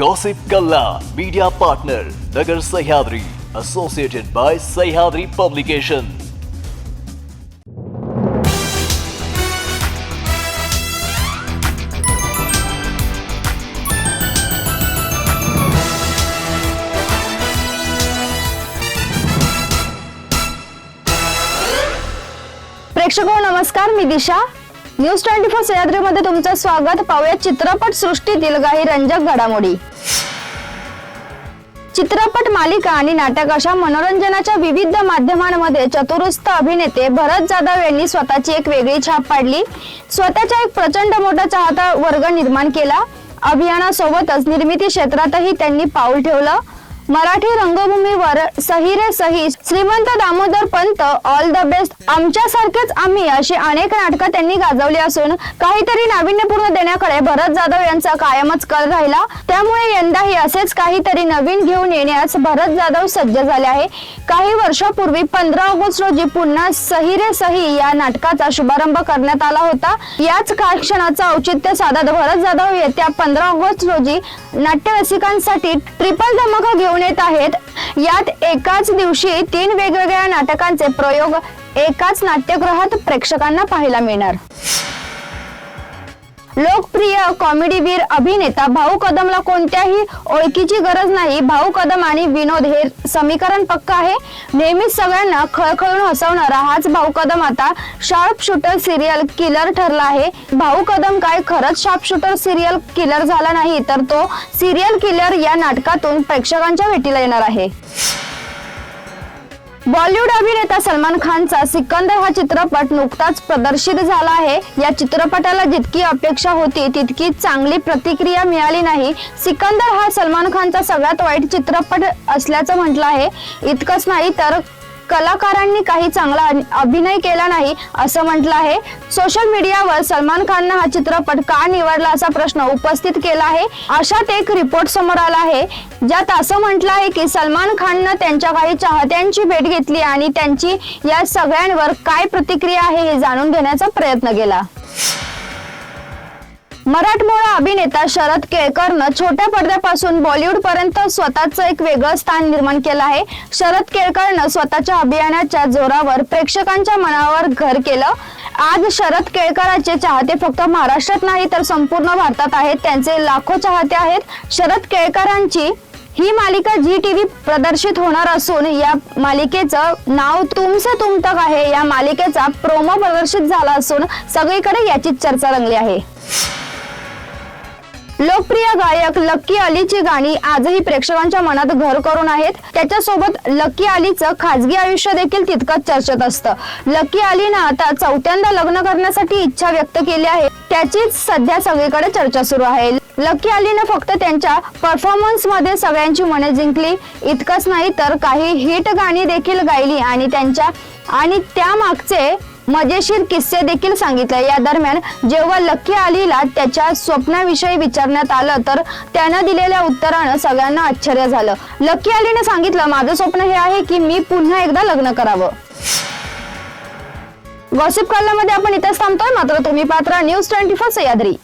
Gossip गल्ला media partner Nagar Sahyadri associated by Sahyadri publication प्रेक्षकों नमस्कार मी दिशा। न्यूज ट्वेंटी फोर सह्याद्रीमध्ये तुमचं स्वागत. पाहूया चित्रपट सृष्टीतील काही रंजक घडामोडी. चित्रपट मालिका आणि नाटक अशा मनोरंजनाच्या विविध माध्यमांमध्ये चतुरस्थ अभिनेते भरत जाधव यांनी स्वतःची एक वेगळी छाप पाडली. स्वतःचा एक प्रचंड मोठा चाहता वर्ग निर्माण केला. अभियानासोबतच निर्मिती क्षेत्रातही त्यांनी पाऊल ठेवलं. मराठी रंगभूमीवर सही रे सही Shrimant Damodar Pant all the best आमच्यासारखेच आम्ही अशी अनेक नाटकं त्यांनी गाजवली असून काहीतरी नाविन्यपूर्ण देण्याकडे भरत जाधव यांचा कायमच कल राहिला. त्यामुळे यंदाही असेच काहीतरी नवीन घेऊन येण्यास भरत जाधव सज्ज झाले आहे. काही वर्षापूर्वी पंधरा ऑगस्ट रोजी पुन्हा सही रे सही या नाटकाचा शुभारंभ करण्यात आला होता. याच कार्यक्षणाचा औचित्य साधत भरत जाधव येत्या पंधरा ऑगस्ट रोजी नाट्यरसिकांसाठी ट्रिपल धमाका घेऊन येत आहेत. यात एकाच दिवशी तीन वेगवेगळ्या नाटकांचे प्रयोग एकाच नाट्यगृहात प्रेक्षकांना पाहायला मिळणार. लोकप्रिय कॉमेडीवीर अभिनेता भाऊ कदमला कोणत्याही ओळखीची गरज नाही. भाऊ कदम आणि विनोद हे समीकरण पक्क आहे. नेहमीच सगळ्यांना खळखळून हसवणारा हाच भाऊ कदम आता शार्प शूटर सिरियल किलर ठरला आहे. भाऊ कदम काय खरंच शार्प शूटर सिरियल किलर झाला नाही तर तो सिरियल किलर या नाटकातून प्रेक्षकांच्या भेटीला येणार आहे. बॉलिवूड अभिनेता सलमान खानचा सिकंदर हा चित्रपट नुकताच प्रदर्शित झाला आहे. या चित्रपटाला जितकी अपेक्षा होती तितकी चांगली प्रतिक्रिया मिळाली नाही. सिकंदर हा सलमान खानचा सगळ्यात वाईट चित्रपट असल्याचं म्हटलं आहे. इतकंच नाही तर कलाकारांनी काही चांगला अभिनय केला नाही असं म्हटलं आहे. सोशल मीडियावर सलमान खाननं हा चित्रपट का निवडला असा प्रश्न उपस्थित केला आहे. अशात एक रिपोर्ट समोर आला आहे ज्यात असं म्हटलं आहे की सलमान खाननं त्यांच्या काही चाहत्यांची भेट घेतली आणि त्यांची या सगळ्यांवर काय प्रतिक्रिया आहे हे जाणून घेण्याचा प्रयत्न केला. मराठमोळा अभिनेता शरद केळकरनं छोट्या पडद्यापासून बॉलिवूड पर्यंत स्वतःचं एक वेगळं स्थान निर्माण केलं आहे. शरद केळकरनं स्वतःच्या अभियानाच्या जोरावर प्रेक्षकांच्या मनावर घर केलं. आज शरद केळकरांचे चाहते फक्त महाराष्ट्रात नाही तर संपूर्ण भारतात आहेत. त्यांचे लाखो चाहते आहेत. शरद केळकरांची ही मालिका जी व्ही प्रदर्शित होणार असून या मालिकेचं नाव तुमसे तुम तक आहे. या मालिकेचा प्रोमो प्रदर्शित झाला असून सगळीकडे याचीच चर्चा रंगली आहे. लोकप्रिय गायक लक्की अलीची गाणी आजही प्रेक्षकांच्या मनात घर करून आहेत. त्याच्यासोबत लक्की अलीचं खाजगी आयुष्य देखील तितकंच चर्चेत असतं. लक्की अलीनं आता चौथ्यांदा लग्न करण्यासाठी इच्छा व्यक्त केली आहे. त्याचीच सध्या सगळीकडे चर्चा सुरू आहे. लक्की अलीनं फक्त त्यांच्या परफॉर्मन्समध्ये सगळ्यांची मने जिंकली. इतकंच नाही तर काही हिट गाणी देखील गायली आणि त्यांच्या आणि त्यामागचे मजेशीर किस्से देखील सांगितले. या दरम्यान जेव्हा लक्की अलीला त्याच्या स्वप्नाविषयी विचारण्यात आलं तर त्यानं दिलेल्या उत्तरानं सगळ्यांना आश्चर्य झालं. लक्की अलीने सांगितलं माझं स्वप्न हे आहे की मी पुन्हा एकदा लग्न करावं. गॉसिप कॉलमध्ये आपण इथेच थांबतोय. मात्र तुम्ही पात्र न्यूज ट्वेंटी फोर सह्याद्री